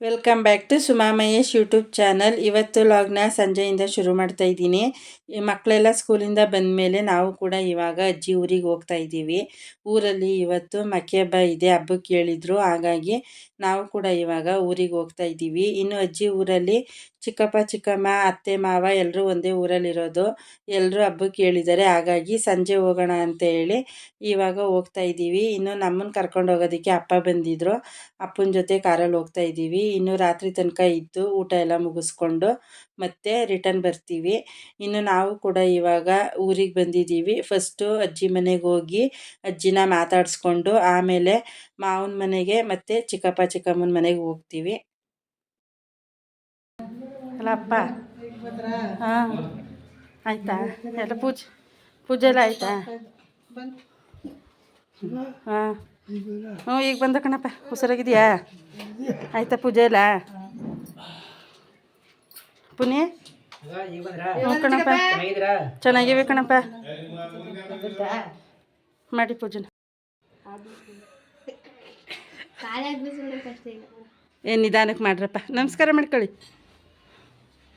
Welcome back to Suma Mahesh YouTube channel ಇವತ್ತು ಲಾಗ್ನ ಸಂಜೆಯಿಂದ ಶುರು ಮಾಡ್ತಾ ಇದ್ದೀನಿ. ಮಕ್ಕಳೆಲ್ಲ ಸ್ಕೂಲಿಂದ ಬಂದ ಮೇಲೆ ನಾವು ಕೂಡ ಇವಾಗ ಅಜ್ಜಿ ಊರಿಗೆ ಹೋಗ್ತಾ ಇದ್ದೀವಿ. ಊರಲ್ಲಿ ಇವತ್ತು ಮಕ್ಕೆ ಹಬ್ಬ ಇದೆ ಹಬ್ಬಕ್ಕೆ ಹೇಳಿದ್ರು ಹಾಗಾಗಿ ನಾವು ಕೂಡ ಇವಾಗ ಊರಿಗೆ ಹೋಗ್ತಾ ಇದ್ದೀವಿ. ಇನ್ನು ಅಜ್ಜಿ ಊರಲ್ಲಿ ಚಿಕ್ಕಪ್ಪ, ಚಿಕ್ಕಮ್ಮ, ಅತ್ತೆ, ಮಾವ ಎಲ್ಲರೂ ಒಂದೇ ಊರಲ್ಲಿರೋದು. ಎಲ್ಲರೂ ಹಬ್ಬಕ್ಕೆ ಹೇಳಿದ್ದಾರೆ. ಹಾಗಾಗಿ ಸಂಜೆ ಹೋಗೋಣ ಅಂತ ಹೇಳಿ ಇವಾಗ ಹೋಗ್ತಾ ಇದ್ದೀವಿ. ಇನ್ನು ನಮ್ಮನ್ನು ಕರ್ಕೊಂಡು ಹೋಗೋದಕ್ಕೆ ಅಪ್ಪ ಬಂದಿದ್ರು. ಅಪ್ಪನ ಜೊತೆ ಕಾರಲ್ಲಿ ಹೋಗ್ತಾ ಇದ್ದೀವಿ. ಇನ್ನು ರಾತ್ರಿ ತನಕ ಇದ್ದು ಊಟ ಎಲ್ಲ ಮುಗಿಸ್ಕೊಂಡು ಮತ್ತೆ ರಿಟರ್ನ್ ಬರ್ತೀವಿ. ಇನ್ನು ನಾವು ಕೂಡ ಇವಾಗ ಊರಿಗೆ ಬಂದಿದ್ದೀವಿ. ಫಸ್ಟು ಅಜ್ಜಿ ಮನೆಗೆ ಹೋಗಿ ಅಜ್ಜಿನ ಮಾತಾಡಿಸ್ಕೊಂಡು ಆಮೇಲೆ ಮಾವನ ಮನೆಗೆ ಮತ್ತು ಚಿಕ್ಕಪ್ಪ, ಚಿಕ್ಕಮ್ಮನ ಮನೆಗೆ ಹೋಗ್ತೀವಿ. ಅಲ್ಲ ಅಪ್ಪ ಹಾಂ. ಆಯಿತಾ? ಎಲ್ಲ ಪೂಜೆ ಪೂಜೆ ಎಲ್ಲ ಆಯಿತಾ? ಹಾಂ. ಹ್ಞೂ ಈಗ ಬಂದ ಕಣಪ್ಪ ಹುಷಾರಾಗಿದೆಯಾ? ಆಯ್ತಾ ಪೂಜೆ ಎಲ್ಲ? ಪುನಿ? ಹ್ಞೂ ಕಣಪ್ಪ. ಚೆನ್ನಾಗಿವೆ ಕಣಪ್ಪ. ಮಾಡಿ ಪೂಜೆನ. ಏನು ನಿಧಾನಕ್ಕೆ ಮಾಡ್ರಪ್ಪ. ನಮಸ್ಕಾರ ಮಾಡ್ಕೊಳ್ಳಿ.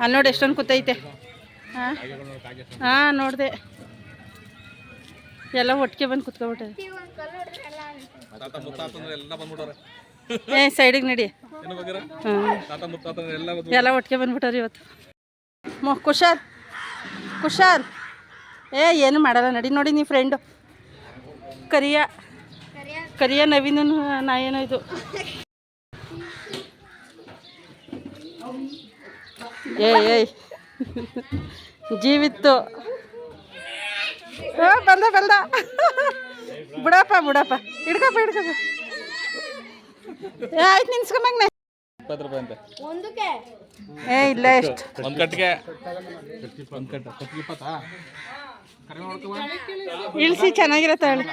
ಅಲ್ಲಿ ನೋಡಿ ಎಷ್ಟೊಂದು ಕೂತೈತೆ. ಹಾಂ? ಹಾಂ ನೋಡಿದೆ. ಎಲ್ಲ ಒಟ್ಟಿಗೆ ಬಂದು ಕುತ್ಕೊಬಿಟ್ಟೆ ಏ ಸೈಡಿಗೆ ನಡಿ. ಎಲ್ಲ ಒಟ್ಟಿಗೆ ಬಂದ್ಬಿಟ್ಟಾರ ಇವತ್ತು. ಮೊ, ಕುಶಾಲ್ ಕುಶಾಲ್. ಏ, ಏನು ಮಾಡಲ್ಲ, ನಡಿ ನೋಡಿ ನೀ ಫ್ರೆಂಡು ಕರಿಯ. ಕರಿಯ ನವೀನು ನಾ ಏನೋ ಇದು. ಏ ಏಯ್ ಜೀವಿತ್ತು. ಬಂದ ಬಂದ. ಬಿಡಪ್ಪ ಬಿಡಪ್ಪ. ಹಿಡ್ಕಪ್ಪ ಹಿಡ್ಕಪ್ಪ. ಆಯ್ತು ನಿನ್ಸ್ಕೊಂಬಂಗ್ನೆ ಇಪ್ಪತ್ತು ರೂಪಾಯಿ ಅಂತೆ. ಒಂದಕ್ಕೆ? ಏ ಇಲ್ಲ ಎಷ್ಟು? ಒಂದು ಕಟ್ಟಿಗೆ ಒಂದು ಕಟ್ಟ ಕಟ್ಟಿಗೆ ಇಪ್ಪತ್ತಾ? ಕಡಿಮೆ ಮಾಡ್ಕೊ ಇಳಿಸಿ ಚೆನ್ನಾಗಿರತ್ತೆ ಹೇಳಿ.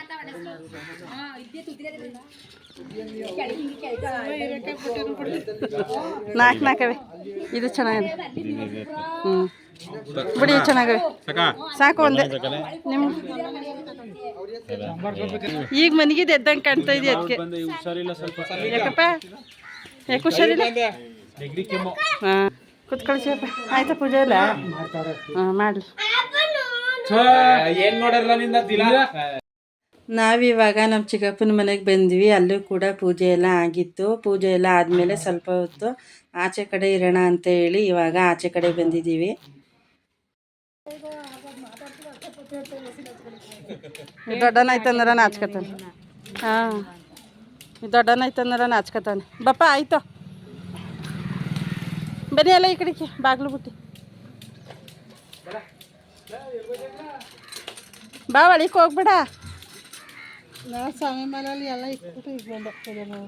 ನಾಲ್ಕು ನಾಲ್ಕವೆ. ಇದು ಚೆನ್ನಾಗಿದೆ. ಹ್ಞೂ ಬಿಡಿ ಚೆನ್ನಾಗವೆ. ಸಾಕು? ಒಂದೇ. ನಿಮ್ಮ ಈಗ ಮನೆಗಿದ್ದು ಎದ್ದಂಗೆ ಕಾಣ್ತಾ ಇದೆಯಾ ಅದಕ್ಕೆ ಯಾಕಪ್ಪ? ಯಾಕೆ ಹುಷಾರಿಲ್ಲ ಹಾಂ ಶಿವಪ್ಪ ಆಯ್ತಾ ಪೂಜೆ ಇಲ್ಲ ಹಾಂ ಮಾಡಲಿ. ನಾವಿವಾಗ ನಮ್ಮ ಚಿಕ್ಕಪ್ಪನ ಮನೆಗೆ ಬಂದ್ವಿ. ಅಲ್ಲೂ ಕೂಡ ಪೂಜೆ ಎಲ್ಲ ಆಗಿತ್ತು. ಪೂಜೆ ಎಲ್ಲ ಆದಮೇಲೆ ಸ್ವಲ್ಪ ಹೊತ್ತು ಆಚೆ ಕಡೆ ಇರೋಣ ಅಂತ ಹೇಳಿ ಇವಾಗ ಆಚೆ ಕಡೆ ಬಂದಿದ್ದೀವಿ. ದೊಡ್ಡನಾಯ್ತಂದ್ರೆ ನಾಚ್ಕತಾನೆ. ಹಾಂ. ಈ ನಾಚ್ಕೊತಾನೆ ನಾಚ್ಕತಾನೆ ಬಪ್ಪ ಆಯ್ತು ಬನ್ನಿ ಎಲ್ಲ ಈ ಕಡೆಗೆ ಬಾಗ್ಲು ಬಿಟ್ಟು ಬಾ ಒಳಿಕ್ ಹೋಗ್ಬೇಡ ನಾ ಸ್ವಾಮಿ ಮನೆಯಲ್ಲಿ ಎಲ್ಲ ಇಟ್ಬಿಟ್ಟು ಈಗ ಬಂದು ನಾವು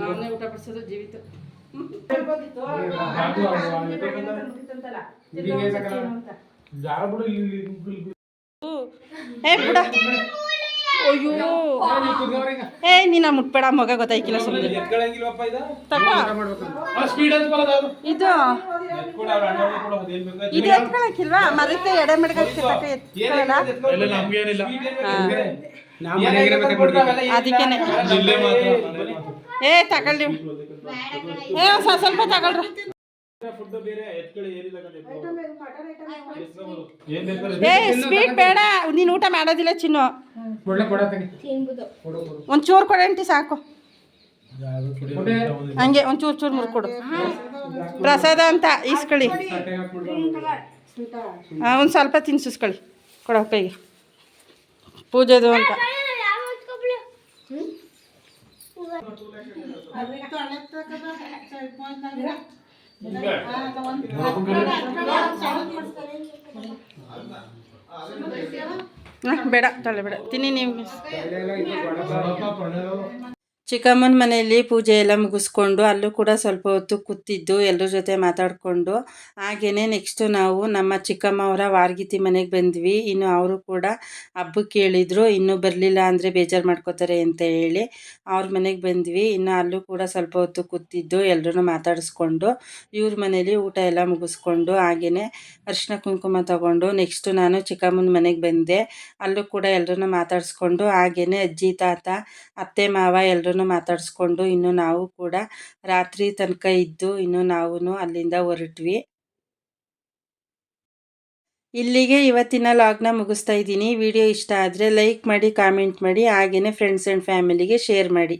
ಅವನೇ ಊಟ ಜೀವಿತ. ಬಿಡ. ಅಯ್ಯೋ. ಏ ನೀನ ಮುಟ್ಬೇಡ ಮಗ ಗೊತ್ತಾಯ್ಕಿಲ್ಲ ಸುಮ್ಮನೆ ಇದು? ತಗೋ ಸ್ಪೀಡ್ ಅಂತ ಬರೋದು ಅದು ಇದು. ಎತ್ಕೊಳಕ್ಕಿಲ್ವಾ ಮರಕ್ಕೆ ಎಡೆ ಮೆಡ್ಗಕ್ಕೆ ತಕ ಎತ್ಕೊಳ್ಳೋಣ ಇಲ್ಲ ನಮ್ಗೇನಿಲ್ಲ. ಅದಕ್ಕೇನೆ. ಏ ತಗೊಳ್ಳಿ. ಏ ಸ್ವಲ್ಪ ತಗೊಳ್ರಿ. ಫುಡ್ ಬೇರೆ ಎತ್ಕೊಳ್ಳಿ ಏನಿಲ್ಲ ಏ ಸ್ವೀಟ್ ಬೇಡ ನೀನು ಊಟ ಮಾಡೋದಿಲ್ಲ ಚಿನ್ನು. ಒಂದು ಚೂರು ಕೊಡಂಟಿ ಸಾಕು. ಹಂಗೆ ಒಂದು ಚೂರು ಚೂರು ಮುರ್ಕೊಡು. ಪ್ರಸಾದ ಅಂತ ಈಸ್ಕೊಳ್ಳಿ ಹಾಂ ಒಂದು ಸ್ವಲ್ಪ ತಿನ್ಸಿಸ್ಕೊಳ್ಳಿ ಕೊಡೋ ಕೈಗೆ ಪೂಜೆದು ಅಂತ. ಹಾಂ ಬೇಡ ತಲೆ ಬೇಡ ತಿನ್ನಿ ನೀವು ಚಿಕ್ಕಮ್ಮನ ಮನೆಯಲ್ಲಿ ಪೂಜೆ ಎಲ್ಲ ಮುಗಿಸ್ಕೊಂಡು ಅಲ್ಲೂ ಕೂಡ ಸ್ವಲ್ಪ ಹೊತ್ತು ಕೂತಿದ್ದು, ಎಲ್ಲರ ಜೊತೆ ಮಾತಾಡಿಕೊಂಡು. ಹಾಗೆಯೇ ನೆಕ್ಸ್ಟು ನಾವು ನಮ್ಮ ಚಿಕ್ಕಮ್ಮ ಅವರ ವಾರ್ಗಿತಿ ಮನೆಗೆ ಬಂದ್ವಿ. ಇನ್ನು ಅವರು ಕೂಡ ಹಬ್ಬಕ್ಕೆ ಹೇಳಿದ್ರು ಇನ್ನೂ ಬರಲಿಲ್ಲ ಅಂದರೆ ಬೇಜಾರು ಮಾಡ್ಕೋತಾರೆ ಅಂತ ಹೇಳಿ ಅವ್ರ ಮನೆಗೆ ಬಂದ್ವಿ. ಇನ್ನು ಅಲ್ಲೂ ಕೂಡ ಸ್ವಲ್ಪ ಹೊತ್ತು ಕೂತಿದ್ದು ಎಲ್ಲರೂ ಮಾತಾಡಿಸ್ಕೊಂಡು ಇವ್ರ ಮನೇಲಿ ಊಟ ಎಲ್ಲ ಮುಗಿಸ್ಕೊಂಡು ಹಾಗೆಯೇ ಅರಿಶಿನ ಕುಂಕುಮ ತಗೊಂಡು ನೆಕ್ಸ್ಟು ನಾನು ಚಿಕ್ಕಮ್ಮನ ಮನೆಗೆ ಬಂದೆ. ಅಲ್ಲೂ ಕೂಡ ಎಲ್ಲರನ್ನ ಮಾತಾಡಿಸ್ಕೊಂಡು ಹಾಗೆಯೇ ಅಜ್ಜಿ, ತಾತ, ಅತ್ತೆ, ಮಾವ ಎಲ್ಲರೂ ಮಾತಾಡಿಸ್ಕೊಂಡು ಇನ್ನು ನಾವು ಕೂಡ ರಾತ್ರಿ ತನಕ ಇದ್ದು ಇನ್ನು ನಾವು ಅಲ್ಲಿಂದ ಹೊರಟ್ವಿ. ಇಲ್ಲಿಗೆ ಇವತ್ತಿನ ಲಾಗ್ನ ಮುಗಿಸ್ತಾ ಇದ್ದೀನಿ. ವಿಡಿಯೋ ಇಷ್ಟ ಆದರೆ ಲೈಕ್ ಮಾಡಿ, ಕಾಮೆಂಟ್ ಮಾಡಿ ಹಾಗೆಯೇ ಫ್ರೆಂಡ್ಸ್ ಆ್ಯಂಡ್ ಫ್ಯಾಮಿಲಿಗೆ ಶೇರ್ ಮಾಡಿ.